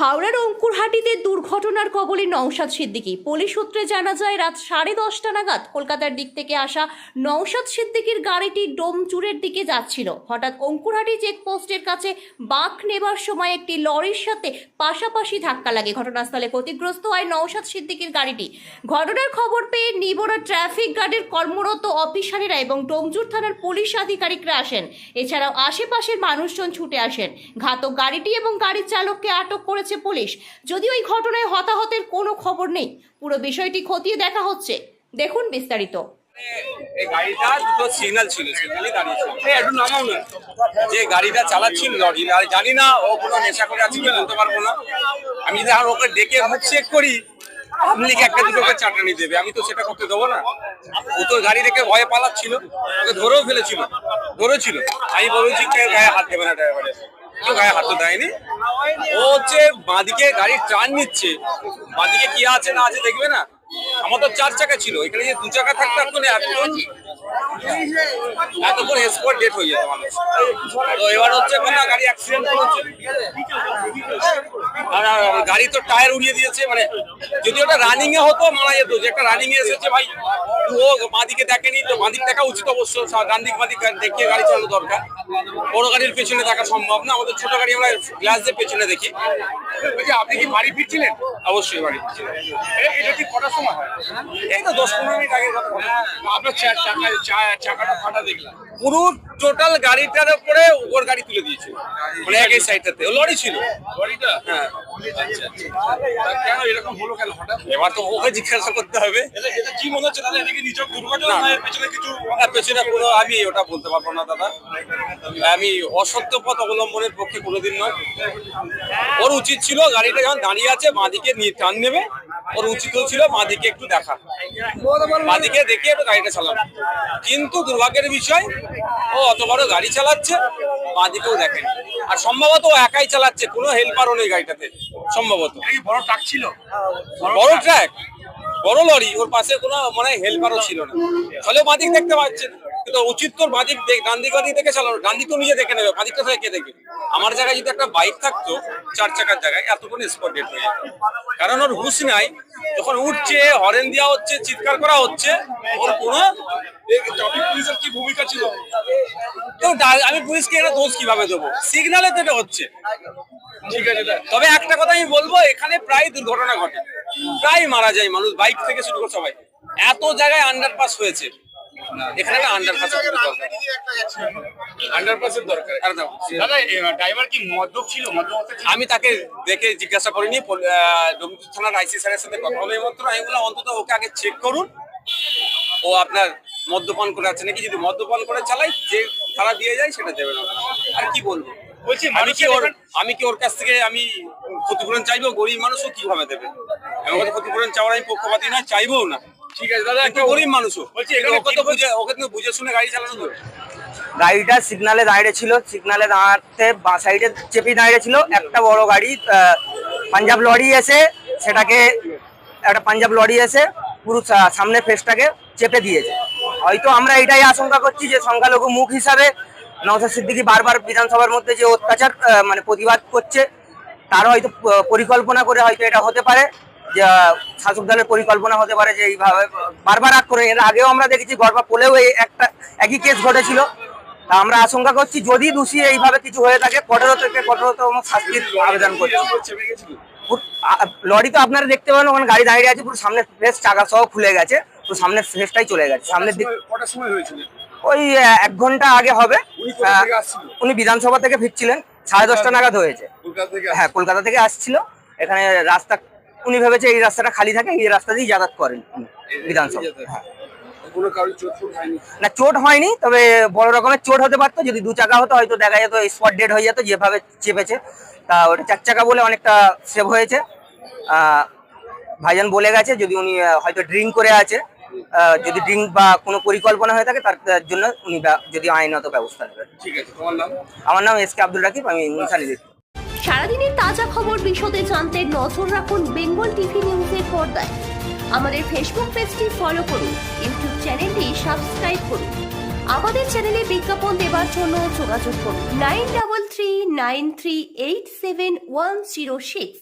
হাওড়ার অঙ্কুরহাটিতে দুর্ঘটনার কবলে নওশাদ সিদ্দিকী। পুলিশ সূত্রে জানা যায়, রাত সাড়ে দশটা নাগাদ কলকাতার দিক থেকে আসা নওশাদ সিদ্দিকীর গাড়িটি ডোমচুরের দিকে যাচ্ছিল। হঠাৎ অঙ্কুরহাটি চেকপোস্টের কাছে বাঁক নেবার সময় একটি লরির সাথে পাশাপাশি ধাক্কা লাগে। ঘটনাস্থলে ক্ষতিগ্রস্ত হয় নওশাদ সিদ্দিকীর গাড়িটি। ঘটনার খবর পেয়ে নিবোরা ট্রাফিক গার্ডের কর্মরত অফিসারেরা এবং ডোমচুর থানার পুলিশ আধিকারিকরা আসেন। এছাড়াও আশেপাশের মানুষজন ছুটে আসেন। ঘাতক গাড়িটি এবং গাড়ির চালককে আটক করেছে পুলিশ। যদিও এই ঘটনায় হতাহতের কোনো খবর নেই, পুরো বিষয়টি খতিয়ে দেখা হচ্ছে। দেখুন বিস্তারিত। এই ছিল পারব না। আমি আর ওকে ডেকে চেক করি একটা দেবে? আমি তো সেটা করতে দেবো না। ও তো গাড়ি ভয়ে পালাচ্ছিল, ওকে ধরেও ফেলেছিল, ধরেছিল। আমি বলেছি গায়ে হাত দেবে না ড্রাইভারের কেউ গায়ে হাত দেয়নি। ও হচ্ছে বাঁদিকে গাড়ির টার্ন নিচ্ছে। বাঁদিকে কি আছে না আছে দেখবে না? আমার তো চার চাকা ছিল। এখানে যে দু চাকা থাকতো এখন এতক্ষণ এতক্ষণ স্পট ডেট হয়ে তো এবার হচ্ছে কি গাড়ি অ্যাক্সিডেন্ট করেছে আর গাড়ি তো টায়ার উড়িয়ে দিয়েছে মানে যদি ওটা রানিং এ হতো মানা যেত। যে একটা রানিং এ এসেছে, ভাই ও বাঁদিকে দেখেনি, তো বাঁদিক দেখা উচিত অবশ্য। ডান দিক দেখিয়ে গাড়ি চালানো দরকার। বড় গাড়ির পেছনে দেখা সম্ভব না, আমাদের ছোট গাড়ি আমরা গ্লাস দিয়ে পেছনে দেখি। আপনি কি বাড়ি ফিরছিলেন? অবশ্যই বাড়ি। এ- এটা ঠিক কটার সময় দশ পনেরো মিনিট আগে বললাম। আপনার চাকাটা ফাটা দেখলাম পুরো টোটাল গাড়িটার উপরে ওর গাড়ি তুলে দিয়েছে। মানে একই সাইডটাতে লরি ছিল। লরিটা? হ্যাঁ। আচ্ছা আচ্ছা। তা কেন এরকম হলো কেন হঠাৎ? এবার তো ওকে জিজ্ঞাসা করতে হবে। এটা কি মনে হচ্ছে? দাদা এটা কি নিচক দুর্ঘটনা না। না পেছনে কিছু পেছনে কোনো আমি ওটা বলতে পারব না দাদা। আমি অসত্য পথ অবলম্বনের পক্ষে কোনোদিন নয়। ওর উচিত ছিল গাড়িটা যখন দাঁড়িয়ে আছে বাঁদিকে নিয়ে টান নেবে। ওর উচিত ছিল বাঁদিকে একটু দেখা। বাঁদিকে দেখে একটু গাড়িটা চালানো। কিন্তু দুর্ভাগ্যের বিষয় ও অত বড় গাড়ি চালাচ্ছে বাঁদিকেও দেখেনি। আর সম্ভবত ও একাই চালাচ্ছে কোনো হেল্পারও নেই গাড়িটাতে সম্ভবত। বড় ট্রাক ছিল। বড় ট্র্যাক বড় লরি ওর পাশে কোনো মানে হেল্পারও ছিল না। ফলে বাঁদিক দেখতে পাচ্ছেন কিন্তু উচিত তোর বাঁদিক দেখ ডান দিক বাঁদিক দেখে চালানো ডান দিক তো নিজে দেখে নেবে বাঁদিকটা থেকে কে দেখবে আমার জায়গায় যদি একটা বাইক থাকতো চার চাকার জায়গায় এতক্ষণ স্পট ডেট হয়ে যেত। কারণ ওর হুশ নাই যখন উঠছে হরেন দেওয়া হচ্ছে চিৎকার করা হচ্ছে ওর কোনো পুলিশের কি ভূমিকা ছিল? কেউ আমি পুলিশকে এটা দোষ কীভাবে দেবো? সিগনালে তো এটা হচ্ছে। ঠিক আছে তবে একটা কথা আমি বলব এখানে প্রায় দুর্ঘটনা ঘটে। প্রায় মারা যায় মানুষ বাইক থেকে শুরু করে সবাই। এত জায়গায় আন্ডারপাস হয়েছে। এখানে একটা আন্ডারপাস আন্ডারপাসের দরকার। দাদা ড্রাইভার কি ছিল? মদ্যপ ছিল? আমি তাকে দেখে জিজ্ঞাসা করিনি। ডোমজুর থানার আইসি স্যারের সাথে কথা হবে মাত্র আমি বললাম অন্তত ওকে আগে চেক করুন। ও আপনার মদ্যপান করে আছে। নাকি যদি মদ্যপান করে চালাই যে তারা দিয়ে যায় সেটা দেবে না আর কি বলব? বলছি আমি কি ওর আমি কি ওর কাছ থেকে আমি ক্ষতিপূরণ চাইব? গরিব মানুষও কীভাবে দেবে? আমি ওকে ক্ষতিপূরণ চাওয়ার আমি পক্ষপাতি নয় চাইব না। ঠিক আছে দাদা একটা গরিব মানুষও। বলছি এখানে ওকে তো বুঝে ওকে তো বুঝে শুনে গাড়ি চালানো তো গাড়িটা সিগনালে দাঁড়িয়ে ছিল সিগনালে দাঁড়াতে বাঁ সাইডে চেপে দাঁড়িয়ে ছিল একটা বড় গাড়ি আহ, পাঞ্জাব লরি এসে সেটাকে একটা পাঞ্জাব লরি এসে পুরো সা- সামনের ফেসটাকে চেপে দিয়েছে। হয়তো আমরা এটাই আশঙ্কা করছি যে সংখ্যালঘু মুখ হিসাবে নওশাদ সিদ্দিকি বারবার বিধানসভার মধ্যে যে অত্যাচার মানে প্রতিবাদ করছে তার হয়তো পরিকল্পনা করে হয়তো এটা হতে পারে, যে শাসক দলের পরিকল্পনা হতে পারে যে এইভাবে, বারবার আগ করে। এর আগেও আমরা দেখেছি, গড়বা পোলেও এই একটা, একই কেস ঘটেছিল। তা আমরা আশঙ্কা করছি, যদি দোষী এইভাবে কিছু হয়ে থাকে কঠোর থেকে কঠোরতম শাস্তির আবেদন করছি। লরি তো আপনারা দেখতে পাবেন, ওখানে গাড়ি দাঁড়িয়ে আছে, পুরো সামনে ফেস চাকা সহ খুলে গেছে। পুরো সামনের ফেসটাই চলে গেছে। সামনের দিক কটার সময় হয়েছিল? ওই এক ঘণ্টা আগে হবে। উনি আহ, থেকে বিধানসভা থেকে ফিরছিলেন। সাড়ে দশটা নাগাদ হয়েছে। হ্যাঁ কলকাতা থেকে আসছিল। এখানে রাস্তা উনি ভেবেছে এই রাস্তাটা খালি থাকে এই রাস্তা দিয়ে যাতায়াত করেন বিধানসভা। হ্যাঁ। না চোট হয়নি তবে বড় রকমের চোট হতে পারতো। যদি দু চাকা হতো হয়তো দেখা যেত স্পট ডেড হয়ে যেত যেভাবে চেপেছে। তা ওটা চার চাকা বলে অনেকটা সেভ হয়েছে। ভাইজান বলে গেছে যদি উনি হয়তো ড্রিঙ্ক করে আছে যদি ড্রিঙ্ক বা কোনো পরিকল্পনা হয়ে থাকে তার জন্য উনি যদি আইনত ব্যবস্থা নেবেন। ঠিক আছে তোমার নাম? আমার নাম এস কে আব্দুল রাকিব আমি মুনসানি সারাদিনের তাজা খবর বিশদে জানতে নজর রাখুন বেঙ্গল টিভি নিউজের পর্দায়। আমাদের ফেসবুক পেজটি ফলো করুন ইউটিউব চ্যানেলটি সাবস্ক্রাইব করুন। আমাদের চ্যানেলে বিজ্ঞাপন দেওয়ার জন্য যোগাযোগ করুন। Nine double three nine three eight seven one zero six.